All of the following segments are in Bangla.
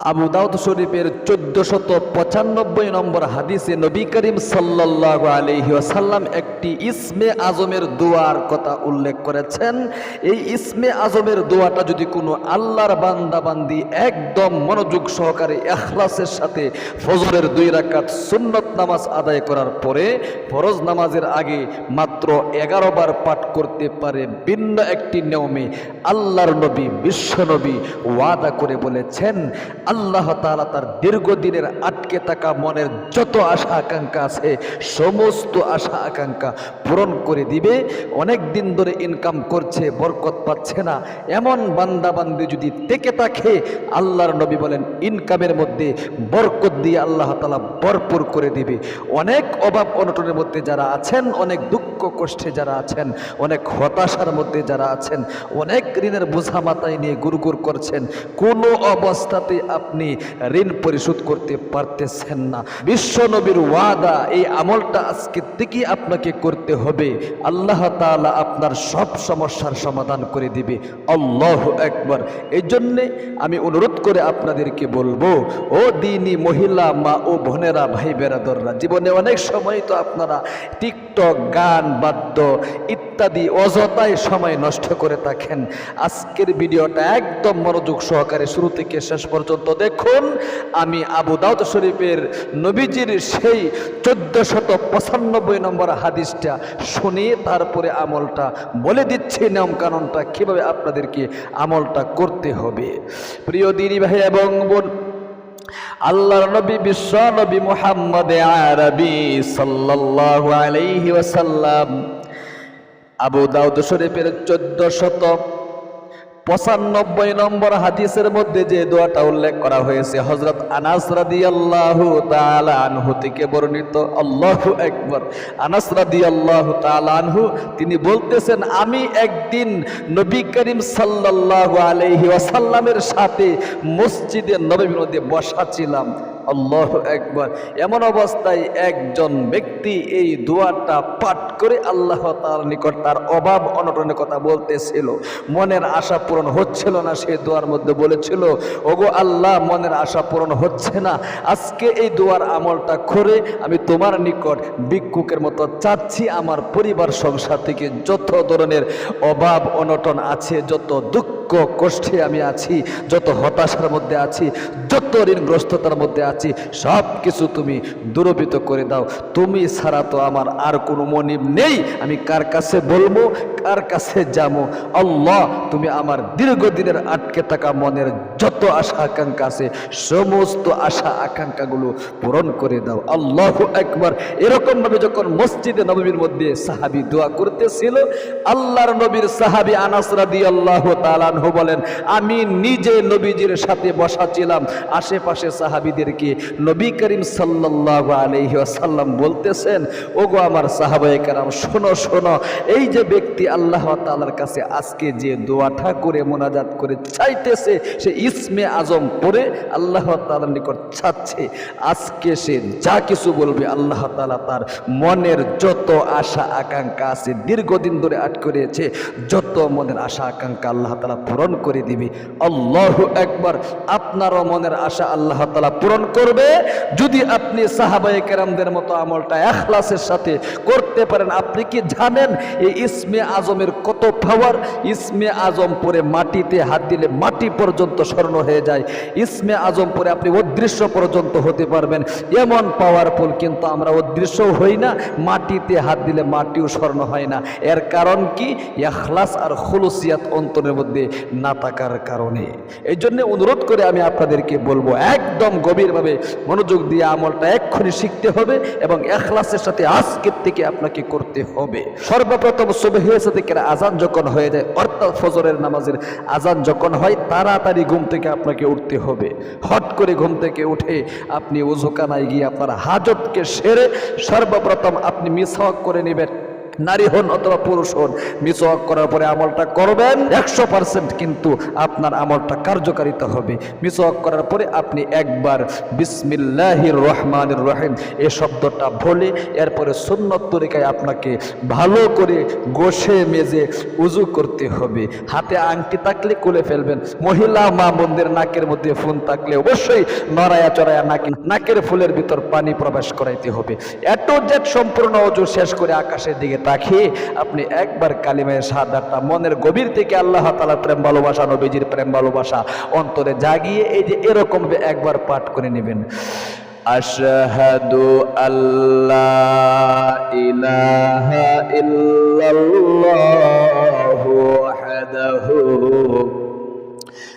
আবু দাউদ শরীফের চোদ্দশত পঁচানব্বই নম্বর হাদিসে নবী করিম সাল্লাহ আলহি আসাল্লাম একটি ইসমে আজমের দোয়ার কথা উল্লেখ করেছেন। এই ইসমে আজমের দোয়াটা যদি কোনো আল্লাহর বান্দাবান্দি একদম মনোযোগ সহকারে এখলাসের সাথে ফজরের দুই রাকাত সুন্নত নামাজ আদায় করার পরে ফরজ নামাজের আগে মাত্র এগারো বার পাঠ করতে পারে ভিন্ন একটি নিয়মে আল্লাহর নবী বিশ্বনবী ওয়াদা করে বলেছেন আল্লাহ তালা তার দীর্ঘদিনের আটকে থাকা মনের যত আশা আকাঙ্ক্ষা আছে, সমস্ত আশা আকাঙ্ক্ষা পূরণ করে দিবে। অনেক দিন ধরে ইনকাম করছে, বরকত পাচ্ছে না। এমন বান্দা বান্দি যদি থেকে থাকে, আল্লাহর নবী বলেন ইনকামের মধ্যে বরকত দিয়ে আল্লাহ তালা ভরপুর করে দিবে। অনেক অভাব অনটনের মধ্যে যারা আছেন, অনেক দুঃখ কষ্টে যারা আছেন, অনেক হতাশার মধ্যে যারা আছেন, অনেক ঋণের বোঝা মাথায় নিয়ে গুরগুর করছেন, কোনো অবস্থাতে আপনি ঋণ পরিশোধ করতে পারতেছেন না। বিশ্ব নবীর ওয়াদা, এই আমলটা আজকে থেকে আপনাকে করতে হবে। আল্লাহ তাআলা আপনার সব সমস্যার সমাধান করে দিবে। আল্লাহ একবার এই জন্যে আমি অনুরোধ করে আপনাদেরকে বলব, ও দিনী মহিলা, মা ও বোনেরা ভাই বেরাদররা জীবনে অনেক সময় তো আপনারা টিকটক গান বাদ্য ইত্যাদি অযথায় সময় নষ্ট করে থাকেন। আজকের ভিডিওটা একদম মনোযোগ সহকারে শুরু থেকে শেষ পর্যন্ত দেখুন। আমি আবু দাউদ শরীফের নবীজির সেই চোদ্দ শত পঁচানব্বই নম্বর হাদিসটা শুনে তারপরে আমলটা বলে দিচ্ছি নিয়ম কীভাবে আপনাদেরকে আমলটা করতে হবে। প্রিয় দিনী ভাই এবং বোন আল্লাহর নবী বিশ্ব নবী মুহাম্মদ আরবি সাল্লাল্লাহু আলাইহি ওয়াসাল্লাম। আবু দাউদ শরীফের চোদ্দ শত পঁচানব্বই নম্বর হাদিসের মধ্যে যে দোয়াটা উল্লেখ করা হয়েছে হজরত আনাস রাদি আল্লাহ আনহু থেকে বর্ণিত, আল্লাহ একবার আনাস রাদি আল্লাহ আনহু, তিনি বলতেছেন, আমি একদিন নবী করিম সাল্লাহ আলহি ওয়াসাল্লামের সাথে মসজিদে নবীর মধ্যে বসা ছিলাম। আল্লাহ একবার এমন অবস্থায় একজন ব্যক্তি এই দোয়াটা পাঠ করে আল্লাহ তার নিকট তার অভাব অনটনের কথা বলতেছিল। মনের আশা পূরণ হচ্ছিল না, সে দোয়ার মধ্যে বলেছিল, ওগো আল্লাহ, মনের আশা পূরণ হচ্ছে না। আজকে এই দোয়ার আমলটা করে আমি তোমার নিকট ভিক্ষুকের মতো চাচ্ছি। আমার পরিবার সংসার থেকে যত ধরনের অভাব অনটন আছে, যত দুঃখ কষ্টে আমি আছি, যত হতাশার মধ্যে আছি, যত ঋণগ্রস্ততার মধ্যে আছি সব কিছু তুমি দূরবিত করে দাও। তুমি ছাড়া তো আমার আর কোনো মনিব নেই। আমি কার কাছে বলব? কার কাছে যাব? আল্লাহ, তুমি আমার দীর্ঘদিনের আটকে থাকা মনের যত আশা আকাঙ্ক্ষা আছে, সমস্ত আশা আকাঙ্ক্ষাগুলো পূরণ করে দাও। আল্লাহ একবার এরকমভাবে যখন মসজিদে নবীর মধ্যে সাহাবি দোয়া করতেছিল, আল্লাহর নবীর সাহাবি আনাস রাদিয়াল্লাহু তাআলা আনহু বলেন, আমি নিজে নবীজির সাথে বসা ছিলাম। আশেপাশে সাহাবিদেরকে নবী করিম সাল্লাল্লাহু আলাইহি ওয়াসাল্লাম বলতেছেন, ওগো আমার সাহাবায়ে কেরাম, শোনো শোনো, এই যে ব্যক্তি আল্লাহ তাআলার কাছে আজকে যে দোয়াটা করে মোনাজাত করে চাইতেছে, সে ইসমে আজম পড়ে আল্লাহ তাআলার নিকট চাচ্ছে। আজকে সে যা কিছু বলবে আল্লাহ তাআলা তার মনের যত আশা আকাঙ্ক্ষা আছে দীর্ঘদিন ধরে আটকে রয়েছে যত মনের আশা আকাঙ্ক্ষা আল্লাহ তাআলা পূরণ করে দিবে। আল্লাহ একবার আপনারও মনের আশা আল্লাহ তালা পূরণ করবে। যদি আপনি সাহাবায়ে কেরামদের মতো আমলটা এখলাসের সাথে করতে পারেন, আপনি কি জানেন এই ইসমে আজমের কত পাওয়ার ইসমে আজম পরে মাটিতে হাত দিলে মাটি পর্যন্ত স্বর্ণ হয়ে যায়। ইসমে আজম পরে আপনি অদৃশ্য পর্যন্ত হতে পারবেন। এমন পাওয়ারফুল কিন্তু আমরা অদৃশ্য হই না, মাটিতে হাত দিলে মাটিও স্বর্ণ হয় না। এর কারণ কি? এখলাস আর খুলুসিয়াত অন্তরের মধ্যে না থাকার কারণে। এই জন্য অনুরোধ করে আমি আপনাদেরকে বলব, একদম গভীরভাবে মনোযোগ দিয়ে আমলটা এক্ষুনি শিখতে হবে এবং এখলাসের সাথে আজকের থেকে আপনাকে করতে হবে। সর্বপ্রথম সুবহের সাথে আজান যখন হয়ে যায়, অর্থাৎ ফজরের নামাজের আজান যখন হয়, তাড়াতাড়ি ঘুম থেকে আপনাকে উঠতে হবে। হট করে ঘুম থেকে উঠে আপনি উজুকানায় গিয়ে আপনার হাজতকে সেরে সর্বপ্রথম আপনি মিস করে নেবেন। নারী হন অথবা পুরুষ হন, মিসওয়াক করার পরে আমলটা করবেন, একশো পার্সেন্ট কিন্তু আপনার আমলটা কার্যকারিতা হবে। মিসওয়াক করার পরে আপনি একবার বিসমিল্লাহির রহমানির রহিম এ শব্দটা বলে, এরপরে সুন্নত তরিকায় আপনাকে ভালো করে গোসে মেজে উজু করতে হবে। হাতে আংটি থাকলে খুলে ফেলবেন, মহিলা মা বোনদের নাকের মধ্যে ফোন থাকলে অবশ্যই নড়ায়া চড়ায়া নাকি নাকের ফুলের ভিতর পানি প্রবেশ করাইতে হবে। এত জেট সম্পূর্ণ অজু শেষ করে আকাশের দিকে তাকিয়ে আপনি একবার কালিমের সাদারটা মনের গভীর থেকে আল্লাহ তালা প্রেম ভালোবাসা, নবীজির প্রেম ভালোবাসা অন্তরে জাগিয়ে এই যে এরকম একবার পাঠ করে নেবেন। আশাহাদু আল্লাহ ইলাহা ইল্লাল্লাহু ওয়াহদাহু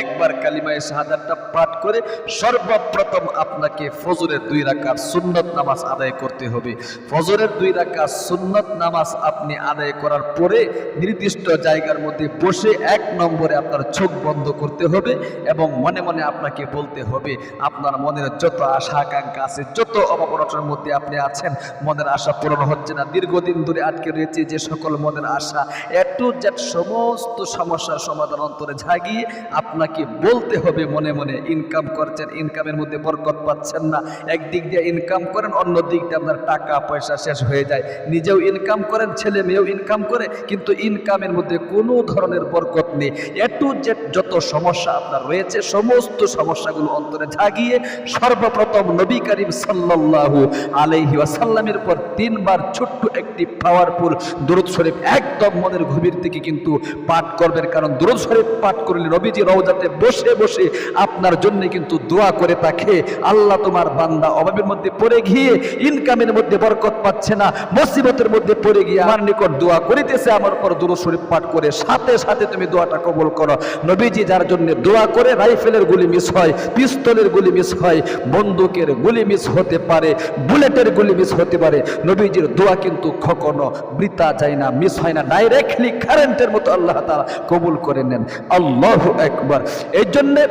একবার কালিমায়ে শাহাদাতটা পাঠ করে সর্বপ্রথম আপনাকে ফজরের দুই রাকাত সুন্নত নামাজ আদায় করতে হবে। ফজরের দুই রাকাত সুন্নত নামাজ আপনি আদায় করার পরে নির্দিষ্ট জায়গার মধ্যে বসে এক নম্বরে আপনার চোখ বন্ধ করতে হবে এবং মনে মনে আপনাকে বলতে হবে, আপনার মনের যত আশা আকাঙ্ক্ষা আছে, যত অবকরণের মধ্যে আপনি আছেন, মনের আশা পূরণ হচ্ছে না। দীর্ঘদিন ধরে আটকে রয়েছে যে সকল মনের আশা। একটু জেট সমস্ত সমস্যার সমাধান অন্তরে ঝাগিয়ে আপনাকে বলতে হবে মনে মনে ইনকাম করছেন ইনকামের মধ্যে বরকত পাচ্ছেন না। একদিক দিয়ে ইনকাম করেন অন্য দিক দিয়ে আপনার টাকা, পয়সা শেষ হয়ে যায়। নিজেও ইনকাম করেন, ছেলে মেয়েও ইনকাম করে, কিন্তু ইনকামের মধ্যে কোনো ধরনের বরকত নেই। একটু জেট যত সমস্যা আপনার রয়েছে, সমস্ত সমস্যাগুলো অন্তরে ঝাগিয়ে সর্বপ্রথম নবী করিম সাল্লাল্লাহু আলাইহি ওয়াসাল্লামের পর তিনবার ছোট্ট একটি পাওয়ারফুল দুরুদ শরীফ একদম মনের গভীর থেকে কিন্তু পাঠ করবেন কারণ দুরুদ শরীফ পাঠ করলে নবীজি রওজাতে বসে বসে আপনার জন্য কিন্তু দোয়া করে থাকে। আল্লাহ তোমার বান্দা অভাবের মধ্যে পড়ে গিয়ে ইনকামের মধ্যে বরকত পাচ্ছে না, মুসিবতের মধ্যে পড়ে গিয়ে আমার নিকট দোয়া করিতেছে, আমার পর দুরুদ শরীফ পাঠ করে সাথে সাথে তুমি দোয়াটা কবল করো। নবীজি যার জন্য দোয়া করে রাইফেলের গুলি মিস হয়, পিস্তলের গুলি মিস হয়, বন্দুকের গুলি মিস হতে পারে, বুলেটের গুলি মিস হতে পারে, নবীজির দোয়া কিন্তু কখনো বৃতা যায় না, মিস হয় না, ডাইরেক্টলি কারেন্টের মতো আল্লাহ তাআলা কবুল করে নেন। আল্লাহ একবার এই জন্যে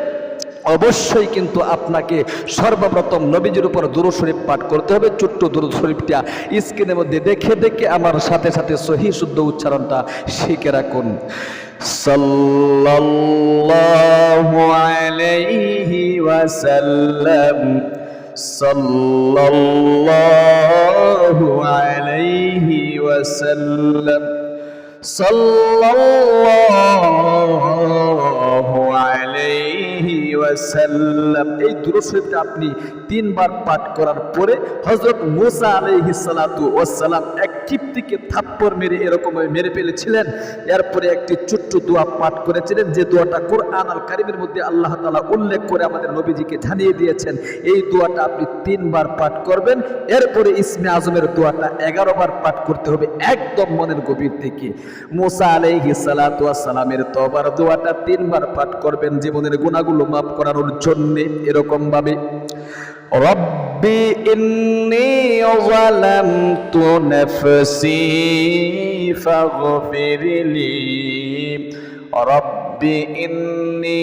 অবশ্যই কিন্তু আপনাকে সর্বপ্রথম নবীজির উপর দুরু শরীফ পাঠ করতে হবে, ছোট্ট দুরু শরীফটা স্ক্রিনের মধ্যে দেখে দেখে আমার সাথে সাথে সহি শুদ্ধ উচ্চারণটা শিখে রাখুন। সাল্লাল্লাহু আলাইহি ওয়াসাল্লাম। সাল্লাল্লাহু আলাইহি ওয়াসাল্লাম এই দুরূদ আপনি তিনবার পাঠ করার পরে হজরত মুসা আলাইহিস সালাতু ওয়াসসালাম এক কিপ্তিকে থাপ্পড় মেরে এরকম মেরে ফেলেছিলেন। এরপরে একটি ছোট্ট দোয়া পাঠ করেছিলেন, যে দোয়াটা কোরআন আল কারিমের মধ্যে আল্লাহ তাআলা উল্লেখ করে আমাদের নবীজিকে জানিয়ে দিয়েছেন। এই দোয়াটা আপনি তিনবার পাঠ করবেন, এরপরে ইসমে আজমের দোয়াটা এগারো বার পাঠ করতে হবে একদম মনের গভীর থেকে। মোসা আলাইহি সালাতু ওয়াসসালামের তবার দোয়াটা তিনবার পাঠ করবেন, জীবনের গুণাগুলো মাফ করানোর জন্য এরকম ভাবে রব্বি ইন্নি যালামতু নাফসি ফাগফিরলি রব্বি ইন্নি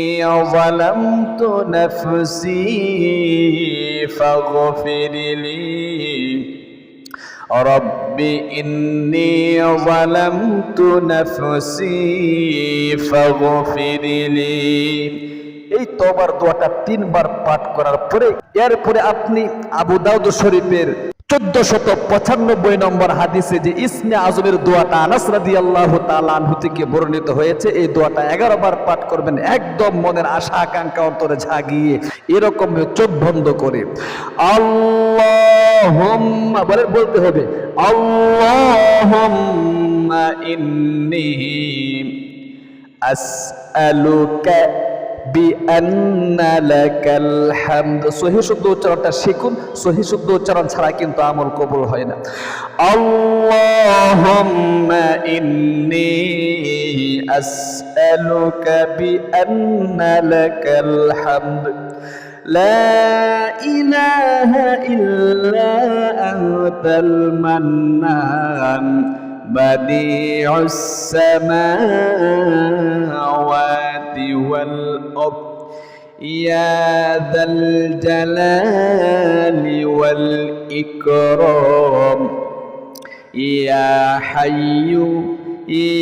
যালামতু নাফসি ফাগফিরলি رب إني ظلمت نفسي فاغفر لي এই তবার দোয়াটা তিনবার পাঠ করার পরে, এরপরে আপনি আবু দাউদ শরীফের পঁচানব্বই নম্বর হাদিসে যে আজমের দোয়াটা আল্লাহ থেকে বর্ণিত হয়েছে, এই দোয়াটা এগারো বার পাঠ করবেন, একদম মনের আশা, আকাঙ্ক্ষা অন্তরে ঝাগিয়ে এরকম চোখ বন্ধ করে। আল্লাহ বলে বলতে হবে আল্লাহ ইন্নি সহি শুদ্ধ উচ্চারণটা শিখুন। সহি শুদ্ধ উচ্চারণ ছাড়া কিন্তু আমল কবুল হয় না। আল্লাহুম্মা ইন্নি আসআলুকা বিআন্না লাকাল হামদ। লা ইলাহা ইল্লা আনতাল মান্নান। বাদিউস সামাওয়াতি। والأرض يا ذا الجلال والإكرام يا حي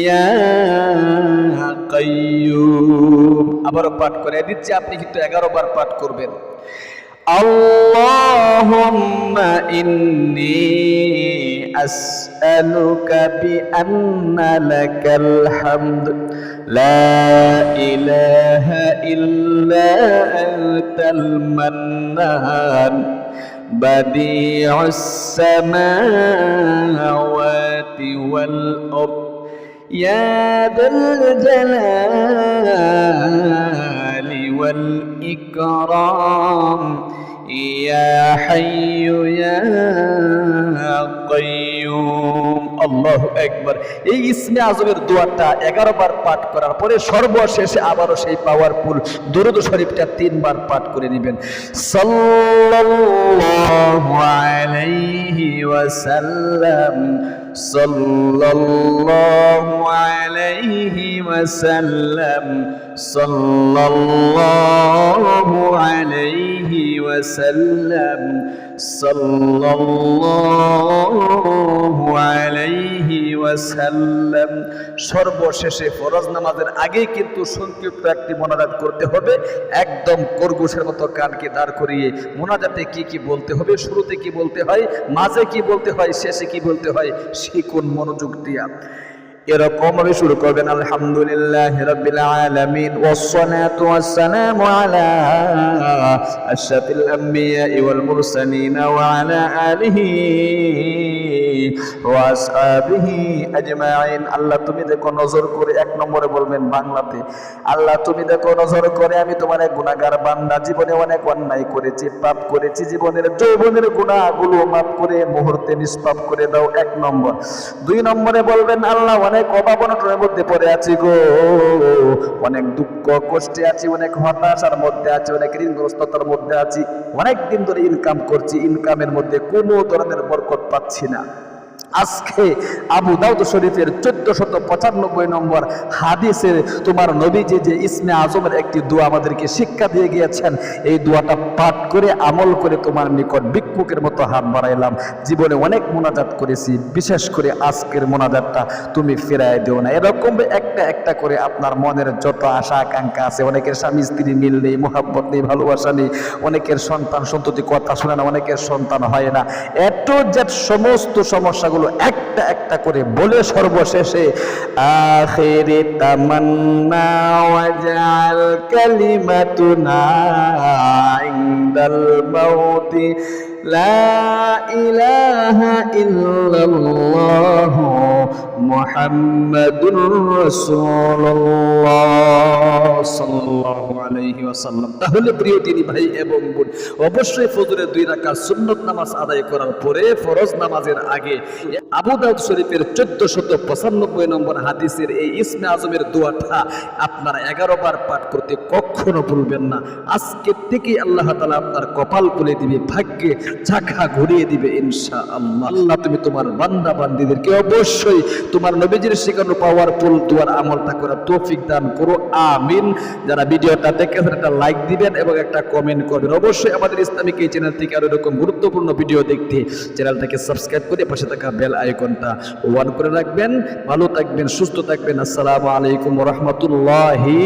يا قيوم আবার পাঠ করে দিচ্ছি আপনি কিন্তু এগারো বার পাঠ করবেন اللهم إني أسألك بأن لك الحمد لا إله إلا أنت المنان بديع السماوات والأرض يا ذا الجلال والإكرام يا حي يا قيوم আল্লাহু একবার এই ইসমে আজমের দোয়াটা এগারো বার পাঠ করার পরে সর্বশেষে আবারও সেই পাওয়ারফুল দরুদ শরীফটা তিনবার পাঠ করে নেবেন সাল্লাল্লাহু আলাইহি ওয়াসাল্লাম সাল্লাল্লাহু আলাইহি ওয়াসাল্লাম সাল্লাল্লাহু আলাইহি ওয়াসাল্লাম সাল্লাল্লাহু আলাইহি ওয়াসাল্লাম। সর্বশেষে ফরজ নামাজের আগেই কিন্তু সংক্ষিপ্ত একটি মোনাজাত করতে হবে। একদম করগুশের মতো কানকে দাঁড় করিয়ে মোনাজাতে কি কি বলতে হবে, শুরুতে কি বলতে হয়, মাঝে কি বলতে হয়, শেষে কি বলতে হয় শিখুন মনোযোগ দিয়া। এরকম ভাবে শুরু করবেন আলহামদুলিল্লাহ রাব্বিল আলামিন ওয়াসসালাতু ওয়াসসালামু আলা আশরাফিল আম্বিয়া ওয়াল মুরসালিন ওয়া আল্লাহ তুমি দেখো নজর করে এক নম্বরে বলবেন বাংলাতে, আল্লাহ তুমি দেখো নজর করে, আমি তোমার এক বান্দা। জীবনে অনেক অন্যায় করেছি, পাপ করেছি। জীবনের যৌবনের মাফ করে মুহূর্তে নিষ্পাপ করে দাও এক নম্বর। দুই নম্বরে বলবেন, আল্লাহ অনেক মধ্যে পড়ে আছি গো। অনেক দুঃখ, কষ্টে আছি, অনেক হতাশার মধ্যে আছি, অনেক ঋণগ্রস্ততার মধ্যে আছি। অনেক দিন ধরে ইনকাম করছি ইনকামের মধ্যে কোনো ধরনের বরকত পাচ্ছি না। আজকে আবু দাউদ শরীফের চোদ্দ শত পঁচানব্বই নম্বর হাদিসের তোমার নবীজি যে ইসমে আজমের একটি দোয়া আমাদেরকে শিক্ষা দিয়ে গিয়েছেন, এই দোয়াটা পাঠ করে, আমল করে তোমার নিকট ভিক্ষুকের মতো হাত বাড়াইলাম। জীবনে অনেক মোনাজাত করেছি, বিশেষ করে আজকের মোনাজাতটা তুমি ফেরাই দিও না। এরকম একটা একটা করে আপনার মনের যত আশা, আকাঙ্ক্ষা আছে, অনেকের স্বামী, স্ত্রী মিল নেই, মোহাব্বত নেই, ভালোবাসা নেই, অনেকের সন্তান সন্ততি কথা শোনে না, অনেকের সন্তান হয় না। এত যে সমস্ত সমস্যাগুলো একটা একটা করে বলে সর্বশেষে আখেরে তামান্না ওয়াজাল কালিমাতুনা ইনদাল মাউতি লা ইলাহা ইল্লাল্লাহ মুহাম্মাদুর রাসূলুল্লাহ সাল্লাল্লাহু আলাইহি ওয়াসাল্লাম তাহলে প্রিয় দিনী ভাই এবং বোন, অবশ্যই ফজরের দুই রাকাত সুন্নত নামাজ আদায় করার পরে ফরজ নামাজের আগে আবু দাউদ শরীফের চোদ্দ শত পঁচানব্বই নম্বর হাদিসের এই ইসমে আজমের দোয়াটা আপনারা এগারো বার পাঠ করতে কখনো ভুলবেন না। আজকে থেকেই আল্লাহ তালা আপনার কপাল খুলে দিবে, ভাগ্যে চাকা ঘুরিয়ে দিবে ইনশা আল্লাহ আল্লাহ তুমি তোমার বান্দা বান্দিদেরকে অবশ্যই তোমার নবীজির শেখানো পাওয়ারফুল দোয়ার আমলটা করার তৌফিক দান করো, আমিন। যারা ভিডিওটা দেখেছেন, একটা লাইক দিবেন এবং একটা কমেন্ট করবেন। অবশ্যই আমাদের ইসলামিক এই চ্যানেল থেকে আরও এরকম গুরুত্বপূর্ণ ভিডিও দেখতে চ্যানেলটাকে সাবস্ক্রাইব করে পাশে থাকা বেল আইকনটা ওয়ান করে রাখবেন। ভালো থাকবেন, সুস্থ থাকবেন। আসসালামু আলাইকুম রহমতুল্লাহি